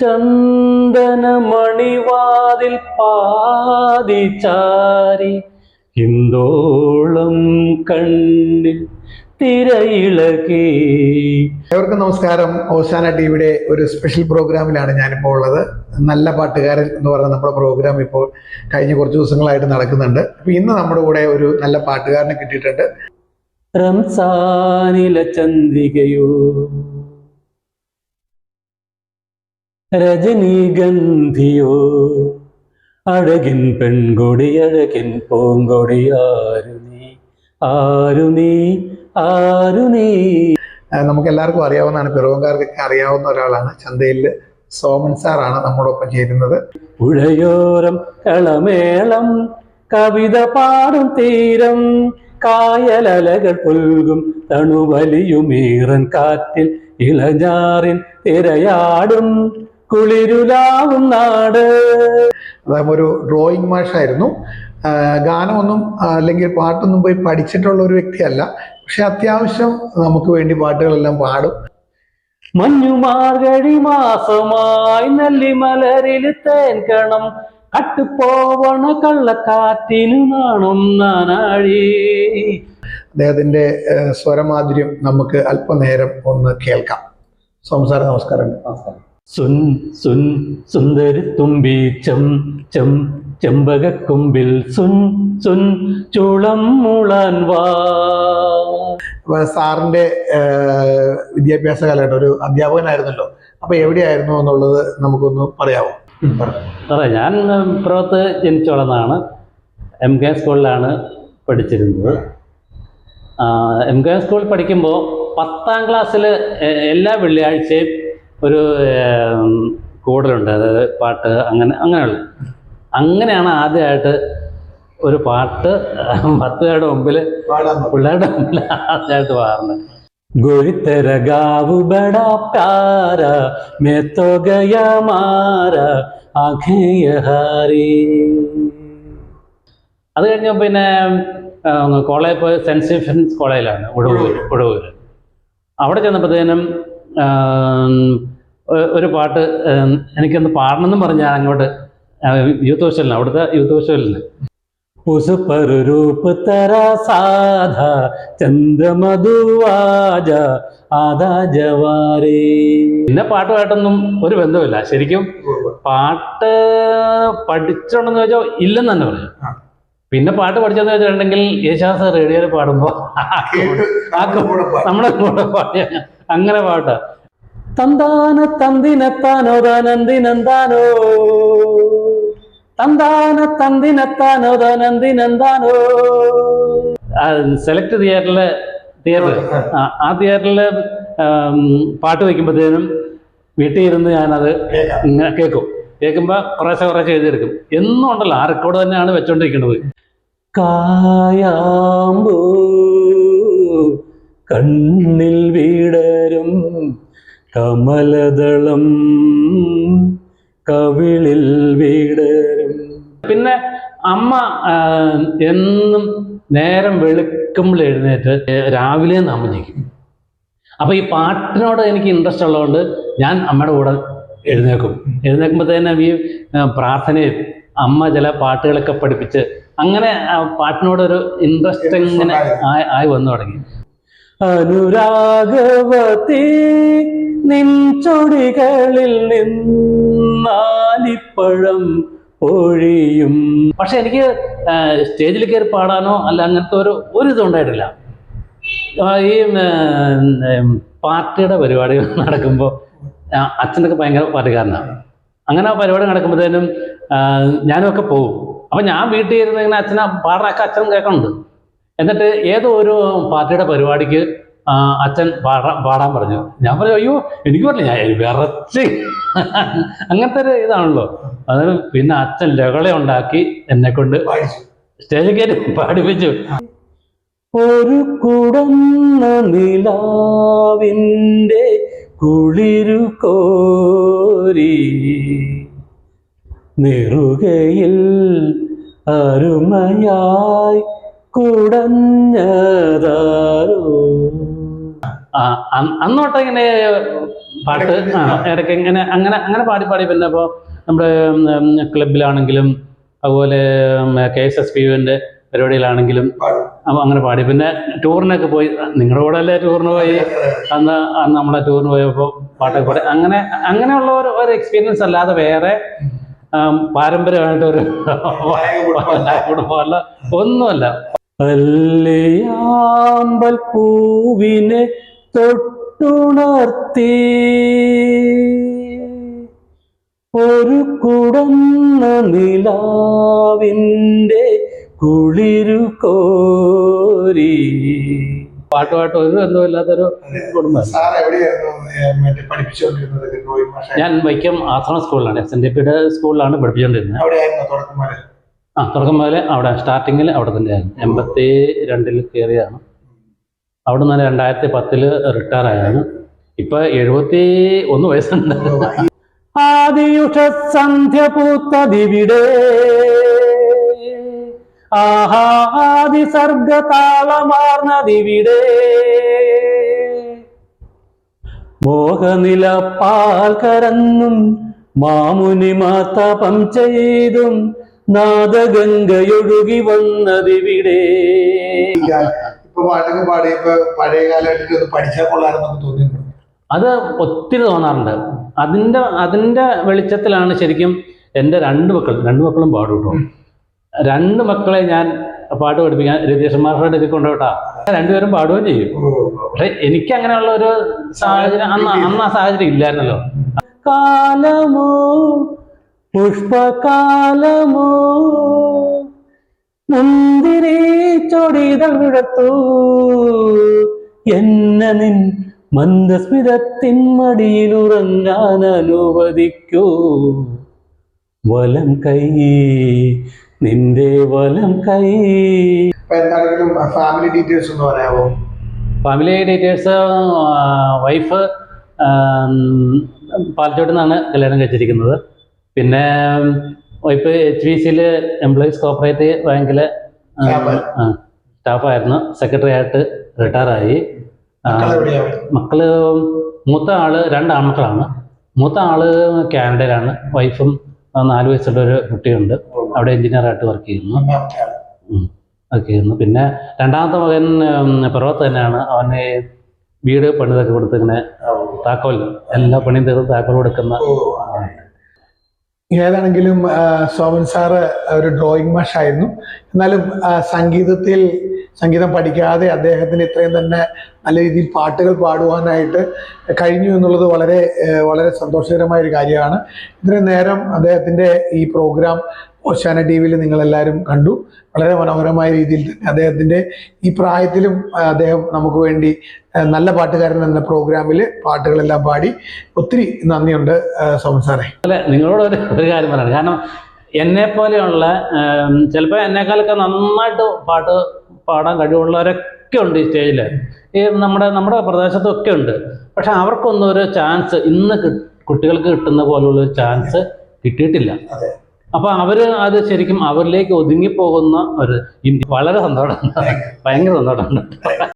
ചന്ദനമണിവാതിൽ പാതിചാരി ഹിന്ദോളം കണ്ണിൽ തിരയിളകി. ഏവർക്കും നമസ്കാരം. ഓശാന ടിവിയുടെ ഒരു സ്പെഷ്യൽ പ്രോഗ്രാമിലാണ് ഞാനിപ്പോൾ ഉള്ളത്. നല്ല പാട്ടുകാരൻ എന്ന് പറയുന്ന നമ്മുടെ പ്രോഗ്രാം ഇപ്പോൾ കഴിഞ്ഞ കുറച്ച് ദിവസങ്ങളായിട്ട് നടക്കുന്നുണ്ട്. അപ്പൊ ഇന്ന് നമ്മുടെ കൂടെ ഒരു നല്ല പാട്ടുകാരനെ കിട്ടിയിട്ടുണ്ട്. റംസാനില ചന്ദ്രികയോ. രജനീഗന്ധിയോ? അഴകിൻ പെൺകൊടി അഴകിൻ പൂങ്കൊടി ആരു നീ? ആരു നീ? ആരു നീ? നമുക്ക് എല്ലാവർക്കും അറിയാവുന്നതാണ് പിറവങ്കാർക്കൊക്കെ അറിയാവുന്ന ഒരാളാണ്. ചന്തയിൽ സോമൻ സാറാണ് നമ്മോടൊപ്പം ചേരുന്നത്. പുഴയോരം കളമേളം കവിത പാടും തീരം കായലലകൾ പുൽകും തണുവലിയുമീറൻ കാറ്റിൽ ഇളഞ്ഞാറിൻ തിരയാടും. കുളിരുലാവും നാട്. അദ്ദേഹം ഒരു ഡ്രോയിങ് മാഷായിരുന്നു. ഗാനമൊന്നും അല്ലെങ്കിൽ പാട്ടൊന്നും പോയി പഠിച്ചിട്ടുള്ള ഒരു വ്യക്തിയല്ല. പക്ഷെ അത്യാവശ്യം നമുക്ക് വേണ്ടി പാട്ടുകളെല്ലാം പാടും. മഞ്ഞുമാർഗഴി മാസമായി നെല്ലിമലരിൽ തേൻകണം കട്ടുപോവണ കള്ളക്കാറ്റിനു നാണം നാനാഴി. അദ്ദേഹത്തിന്റെ സ്വരമാധുര്യം നമുക്ക് അല്പനേരം ഒന്ന് കേൾക്കാം. സംസാര നമസ്കാരം നമസ്കാരം. സുൻ സുൻ സുന്ദരി തുമ്പി ചം ചം ചെമ്പകക്കൊമ്പിൽ സുൻ സുൻ ചുളം മുളാൻ വാ. സാറിന്റെ വിദ്യാഭ്യാസ കാലഘട്ടം ഒരു അധ്യാപകനായിരുന്നല്ലോ. അപ്പൊ എവിടെയായിരുന്നു എന്നുള്ളത് നമുക്കൊന്ന് പറയാമോ അതെ ഞാൻ പുറത്ത് ജനിച്ചു വളർന്നതാണ് എം കെ സ്കൂളിലാണ് പഠിച്ചിരുന്നത്. എം കെ സ്കൂളിൽ പഠിക്കുമ്പോൾ പത്താം ക്ലാസ്സിൽ എല്ലാ വെള്ളിയാഴ്ചയും ഒരു കൂടലുണ്ട്. അതായത് പാട്ട് അങ്ങനെ അങ്ങനെയുള്ള. അങ്ങനെയാണ് ആദ്യമായിട്ട് ഒരു പാട്ട് പത്തുപേരുടെ മുമ്പിൽ പിള്ളേരുടെ മുമ്പിൽ ആദ്യമായിട്ട് പാടുന്നത്. ഗയ മാര ആഖേയ ഹാരി അത് കഴിഞ്ഞ പിന്നെ കോളേജ് പോയി സെന്റ് സ്റ്റീഫൻസ് കോളേജിലാണ് ഉടവൂർ ഉടവൂർ അവിടെ ചെന്നപ്പോഴത്തേനും ഒരു പാട്ട് എനിക്കൊന്ന് പാടണമെന്ന് പറഞ്ഞ് ഞാൻ അങ്ങോട്ട് യൂത്ത് ഹോസ്റ്റലിന് അവിടുത്തെ യൂത്ത് ഹോസ്റ്റലിന് ൂപ്പ് രൂപ തര സാധ ചന്ദ്രമധുവാജ ആദാ ജവാരി പിന്നെ പാട്ടുമായിട്ടൊന്നും ഒരു ബന്ധമില്ല ശരിക്കും പാട്ട് പഠിച്ചോണ്ടെന്ന് വെച്ചാൽ ഇല്ലെന്ന് തന്നെ പറഞ്ഞു പിന്നെ പാട്ട് പഠിച്ചെന്ന് വെച്ചിട്ടുണ്ടെങ്കിൽ യേശാസ് റേഡിയോയിൽ പാടുമ്പോൾ ആ നമ്മുടെ കൂടെ പാടിയ അങ്ങനെ പാട്ടാ. തന്താന തന്തിനെത്താനോ താനന്തിനെന്താനോ തന്താന തന്തിനെത്താനോ താനന്തിനെന്താനോ സെലക്ട് തിയേറ്ററിലെ തിയേറ്റർ ആ തിയേറ്ററിൽ പാട്ട് വയ്ക്കുമ്പോഴത്തേനും വീട്ടിൽ ഇരുന്ന് ഞാനത് കേൾക്കും. കേൾക്കുമ്പോൾ കുറേശ്ശെ കുറേശ്ശെ എഴുതിയെടുക്കും. എന്നും ഉണ്ടല്ലോ ആ റെക്കോർഡ് തന്നെയാണ് വെച്ചോണ്ടിരിക്കുന്നത്. കായാമ്പൂ കണ്ണിൽ വീടരും. കമലദളം കവിളിൽ വീടരും. പിന്നെ അമ്മ എന്നും നേരം വെളുക്കുമ്പോൾ എഴുന്നേറ്റ് രാവിലെ നാമജിക്കും അപ്പൊ ഈ പാട്ടിനോട് എനിക്ക് ഇൻട്രസ്റ്റ് ഉള്ളതുകൊണ്ട് ഞാൻ അമ്മയുടെ കൂടെ എഴുന്നേക്കും എഴുന്നേൽക്കുമ്പോഴത്തേനും ഈ പ്രാർത്ഥനയും അമ്മ ചില പാട്ടുകളൊക്കെ പഠിപ്പിച്ച് അങ്ങനെ ആ പാട്ടിനോടൊരു ഇൻട്രസ്റ്റ് ഇങ്ങനെ ആയി വന്നു തുടങ്ങി. അനുരാഗവതി നിൻ ചൊടികളിൽ നിന്നാലിപ്പഴം പൊഴിയും. പക്ഷെ എനിക്ക് സ്റ്റേജിൽ കയറി പാടാനോ അല്ല അങ്ങനത്തെ ഒരു ഒരു ഇതും ഉണ്ടായിട്ടില്ല ഈ പാർട്ടിയുടെ പരിപാടി നടക്കുമ്പോൾ അച്ഛനൊക്കെ ഭയങ്കര പാട്ടുകാരനാണ്. അങ്ങനെ ആ പരിപാടി നടക്കുമ്പോഴത്തേനും ഞാനും ഒക്കെ പോകും അപ്പം ഞാൻ വീട്ടിൽ ഇരുന്ന് ഇങ്ങനെ അച്ഛനെ പാടാനൊക്കെ അച്ഛനും കേൾക്കുന്നുണ്ട് എന്നിട്ട് ഏതോ ഒരു പാർട്ടിയുടെ പരിപാടിക്ക് അച്ഛൻ പാടാ പാടാൻ പറഞ്ഞു. ഞാൻ പറഞ്ഞു അയ്യോ എനിക്ക് പറഞ്ഞു ഞാൻ വിറച്ച്. അങ്ങനത്തെ ഒരു ഇതാണല്ലോ. അത് പിന്നെ അച്ഛൻ ലഹള ഉണ്ടാക്കി എന്നെ കൊണ്ട് സ്റ്റേജിൽ കയറി പാടിപ്പിച്ചു. ഒരു കുടന്ന നിലാവിന്റെ കുളിരു കോരി നിറുകയിൽ അരുമയായി കുടഞ്ഞതാരോ? അന്നോട്ട് ഇങ്ങനെ പാട്ട് ഇടയ്ക്ക് ഇങ്ങനെ അങ്ങനെ അങ്ങനെ പാടി പാടി. പിന്നെ ഇപ്പോൾ നമ്മുടെ ക്ലബിലാണെങ്കിലും അതുപോലെ കെ എസ് എസ് പി യുവിന്റെ പരിപാടിയിലാണെങ്കിലും പാടും. അപ്പോൾ അങ്ങനെ പാടി. പിന്നെ ടൂറിനൊക്കെ പോയി. നിങ്ങളുടെ കൂടെ അല്ലേ ടൂറിന് പോയി? അന്ന് അന്ന് നമ്മളെ ടൂറിന് പോയപ്പോൾ പാട്ടൊക്കെ പാടി. അങ്ങനെ അങ്ങനെയുള്ള ഒരു ഒരു എക്സ്പീരിയൻസ് അല്ലാതെ വേറെ പാരമ്പര്യമായിട്ടൊരു കുടുംബമല്ല. ഒന്നുമല്ല. അല്ലയാമ്പൽ പൂവിനെ തൊട്ടുണർത്തി. ഒരു കുടന്ന നിലാവിന്റെ കുളിരു കോരി. പാട്ട് പാട്ട് ഒരു ബന്ധമില്ലാത്തൊരു കുടുംബം. ഞാൻ വൈക്കം ആശ്രമ സ്കൂളിലാണ് എസ് എൻ ഡി പിയുടെ സ്കൂളിലാണ് പഠിപ്പിച്ചുകൊണ്ടിരുന്നത്. ആ തുടക്കം മുതലേ അവിടെ സ്റ്റാർട്ടിങ്ങിൽ അവിടെ തന്നെയായിരുന്നു. എൺപത്തി രണ്ടിൽ കയറിയാണ്. അവിടെ നിന്ന് രണ്ടായിരത്തി പത്തിൽ റിട്ടയർ ആയാണ്. ഇപ്പൊ എഴുപത്തി ഒന്ന് വയസ്സുണ്ട്. ആദിയുഷ സന്ധ്യ പൂത്തതിവിടെ ആഹാ ആദി സർഗ താളമാർന്നതിവിടെ മോഹനില പാൽ കരന്നും മാമുനി മാതപം ചെയ്തും നാദഗംഗയൊഴുകി വന്നതിവിടെ. ഇപ്പൊ പാട്ടൊക്കെ പാടിയപ്പോ പഴയ കാലഘട്ടത്തിൽ ഒന്ന് പഠിച്ചാൽ കൊള്ളാരെന്നൊക്കെ തോന്നിയിട്ടുണ്ട്. അത് ഒത്തിരി തോന്നാറുണ്ട്. അതിന്റെ അതിന്റെ വെളിച്ചത്തിലാണ് ശരിക്കും എന്റെ രണ്ട് മക്കൾ രണ്ട് മക്കളും പാടും കേട്ടോ രണ്ട് മക്കളെ ഞാൻ പാട്ട് പഠിപ്പിക്കാൻ രതീഷ് മാഷയുടെ അടുക്കൽ കൊണ്ടുപോട്ടാ രണ്ടുപേരും പാടുകയും ചെയ്യും. പക്ഷെ എനിക്ക് അങ്ങനെയുള്ള ഒരു സാഹചര്യം അന്ന് അന്ന് ആ സാഹചര്യം ഇല്ലായിരുന്നല്ലോ. കാലമോ പുഷ്പകാലമോ? മുന്തിരി ചൊടിതഴത്തു എന്നെ നിൻ മന്ദസ്മിതത്തിൻ മടിയിൽ ഉറങ്ങാൻ അനുവദിക്കൂ. വലം കൈ നിന്റെ വലം കൈ. ഫാമിലി ഡീറ്റെയിൽസ് ഒന്ന് പറയാമോ ഫാമിലി ഡീറ്റെയിൽസ് വൈഫ് പാലച്ചോട്ടിൽ നിന്നാണ് കല്യാണം കഴിച്ചിരിക്കുന്നത്. പിന്നെ ഇപ്പൊ എച്ച് വി സിയിൽ എംപ്ലോയീസ് കോപ്പറേറ്റീവ് Staff. സ്റ്റാഫായിരുന്നു. സെക്രട്ടറി ആയിട്ട് റിട്ടയറായി മക്കൾ മൂത്ത ആൾ രണ്ട് ആൺമക്കളാണ്. മൂത്ത ആൾ കാനഡയിലാണ്. വൈഫും നാല് വയസ്സുള്ള ഒരു കുട്ടിയുണ്ട്. അവിടെ എഞ്ചിനീയർ ആയിട്ട് വർക്ക് ചെയ്യുന്നു വർക്ക് ചെയ്യുന്നു. പിന്നെ രണ്ടാമത്തെ മകൻ പിറവത്ത് തന്നെയാണ്. അവന് വീട് പണിതൊക്കെ കൊടുത്ത് ഇങ്ങനെ താക്കോൽ എല്ലാ പണിയും തീർത്ത് താക്കോൽ കൊടുക്കുന്ന. ഏതാണെങ്കിലും സോമൻ സാറ് ഒരു ഡ്രോയിങ് മാഷായിരുന്നു എന്നാലും സംഗീതത്തിൽ സംഗീതം പഠിക്കാതെ അദ്ദേഹത്തിന് ഇത്രയും തന്നെ നല്ല രീതിയിൽ പാട്ടുകൾ പാടുവാനായിട്ട് കഴിഞ്ഞു എന്നുള്ളത് വളരെ വളരെ സന്തോഷകരമായ ഒരു കാര്യമാണ്. ഇത്രയും നേരം അദ്ദേഹത്തിന്റെ ഈ പ്രോഗ്രാം ഓശാന ടി വിയിൽ നിങ്ങളെല്ലാവരും കണ്ടു. വളരെ മനോഹരമായ രീതിയിൽ തന്നെ അദ്ദേഹത്തിന്റെ ഈ പ്രായത്തിലും അദ്ദേഹം നമുക്ക് വേണ്ടി നല്ല പാട്ടുകാരൻ എന്ന പ്രോഗ്രാമിൽ പാട്ടുകളെല്ലാം പാടി ഒത്തിരി നന്ദിയുണ്ട് സംസാറേ അല്ല നിങ്ങളോട് ഒരു ഒരു കാര്യം പറയാം കാരണം എന്നെ പോലെയുള്ള ചിലപ്പോൾ എന്നെക്കാളൊക്കെ നന്നായിട്ട് പാട്ട് പാടാൻ കഴിവുള്ളവരൊക്കെ ഉണ്ട് ഈ സ്റ്റേജിൽ ഈ നമ്മുടെ നമ്മുടെ പ്രദേശത്തൊക്കെ ഉണ്ട്. പക്ഷെ അവർക്കൊന്നും ഒരു ചാൻസ് ഇന്ന് കുട്ടികൾക്ക് കിട്ടുന്ന പോലുള്ള ചാൻസ് കിട്ടിയിട്ടില്ല. അതെ. അപ്പൊ അവർ അത് ശരിക്കും അവരിലേക്ക് ഒതുങ്ങിപ്പോകുന്ന ഒരു വളരെ സന്തോഷമുണ്ട്. ഭയങ്കര സന്തോഷമുണ്ട്.